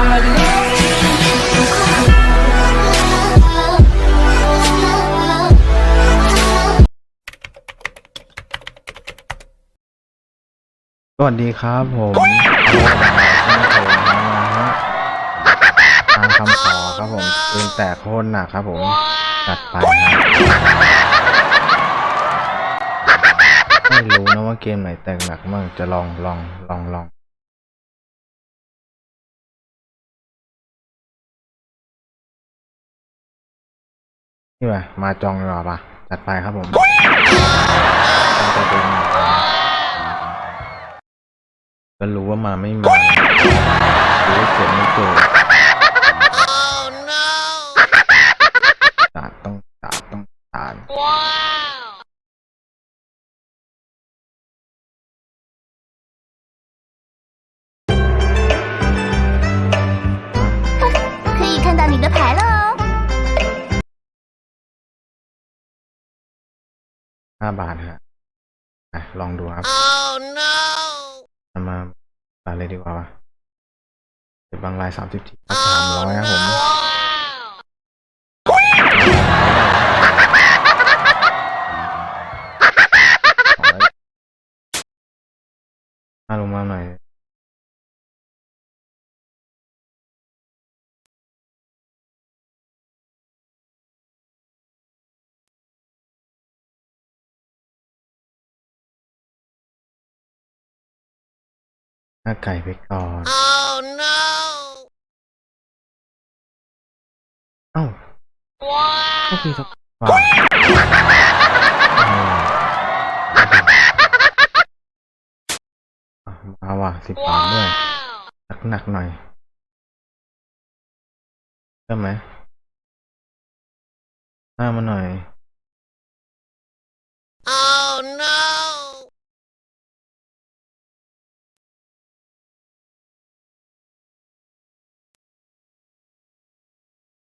สวัสดีครับผมทางคำขอครับผมปืนแตกโคนหนักครับผมจัดไปครับไม่รู้นะว่าเกมไหนแตกหนักมั่งจะลองลองลองลอง นี่ว่ะมาจองดีกว่าปะจัดไปครับผมจะเป็นก็รู้ว่ามาไม่มารู้ว่าเกิดไม่เกิด บาทฮะอะลองดูครับ Oh no! เอามาบาทเลยดีกว่าวะเป็นบางรายสามสิบทีสามร้อยครับผม หน้าไก่ไปก่อน Oh no! เอ้า Wow! ก็คือสักบาทอะมาว่ะสิบบาทด้วยหนักหนักหน่อยใช่ไหมหน้ามาหน่อย Oh no!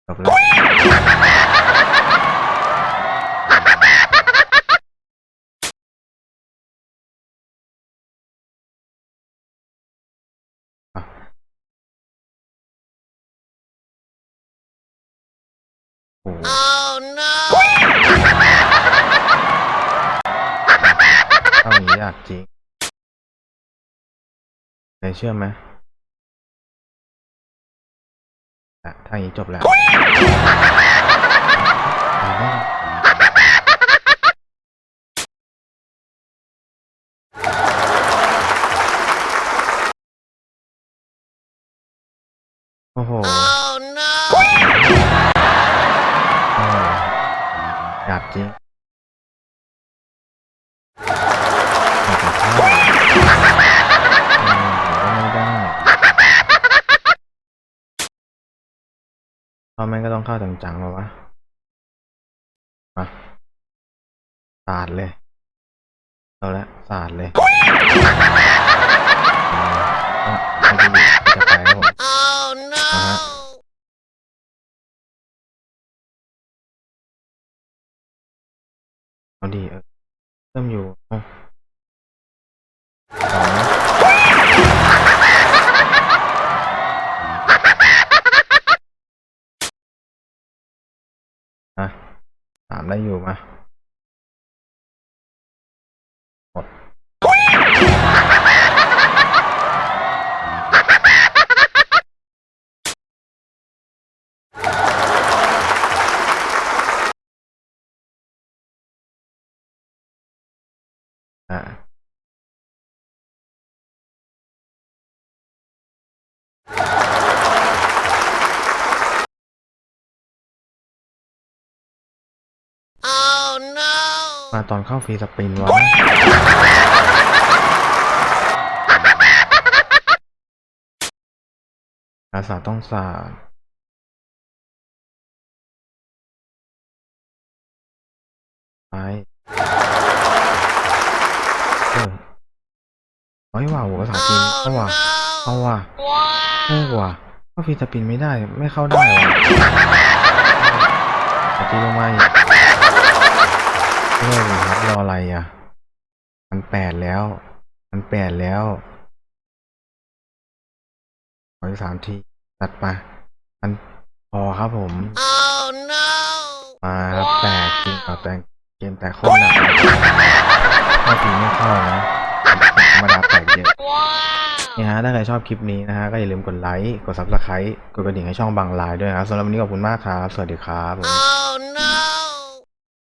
จบแล้วอะโอ้โห Oh no! เท่านี้ยาก อไหมอะถ้าอย่างนี้จบแล้วไปแล้วโอ้โห Oh no! โอ้อยากจริง เพราะแม่งก็ต้องเข้าจังๆแล้วะมาสาดเลย เอาละสาดเลยจะไปครับผมเอาดีเออเริ่มอยู่ ได้อยู่มะ มาตอนเข้าฟรีสปินวะอาสาต้องสาดไปเออเฮ้ยว่าหัวภาษาจีนเอาว่ะเอาว่ะเออว่ะเข้าฟรีสปินไม่ได้ ไม่เข้าได้ว่ะสาจีนลงมาอีก เออครับรออะไรอะ มันแปดแล้ว มันแปดแล้วขออีกสามทีจัดไปมันพอครับผม Oh no! มาครับแตกจริงต่อแตกเกมแตกโคตรหนักเลยถ้าทีไม่เข้านะธรรมดาแตกเยอะ Wow! นี่ฮะถ้าใครชอบคลิปนี้นะฮะก็อย่าลืมกดไลค์ กด subscribe กดกระดิ่งให้ช่องบางไลน์ด้วยนะครับสำหรับวันนี้ขอบคุณมากครับ สวัสดีครับผม Oh no!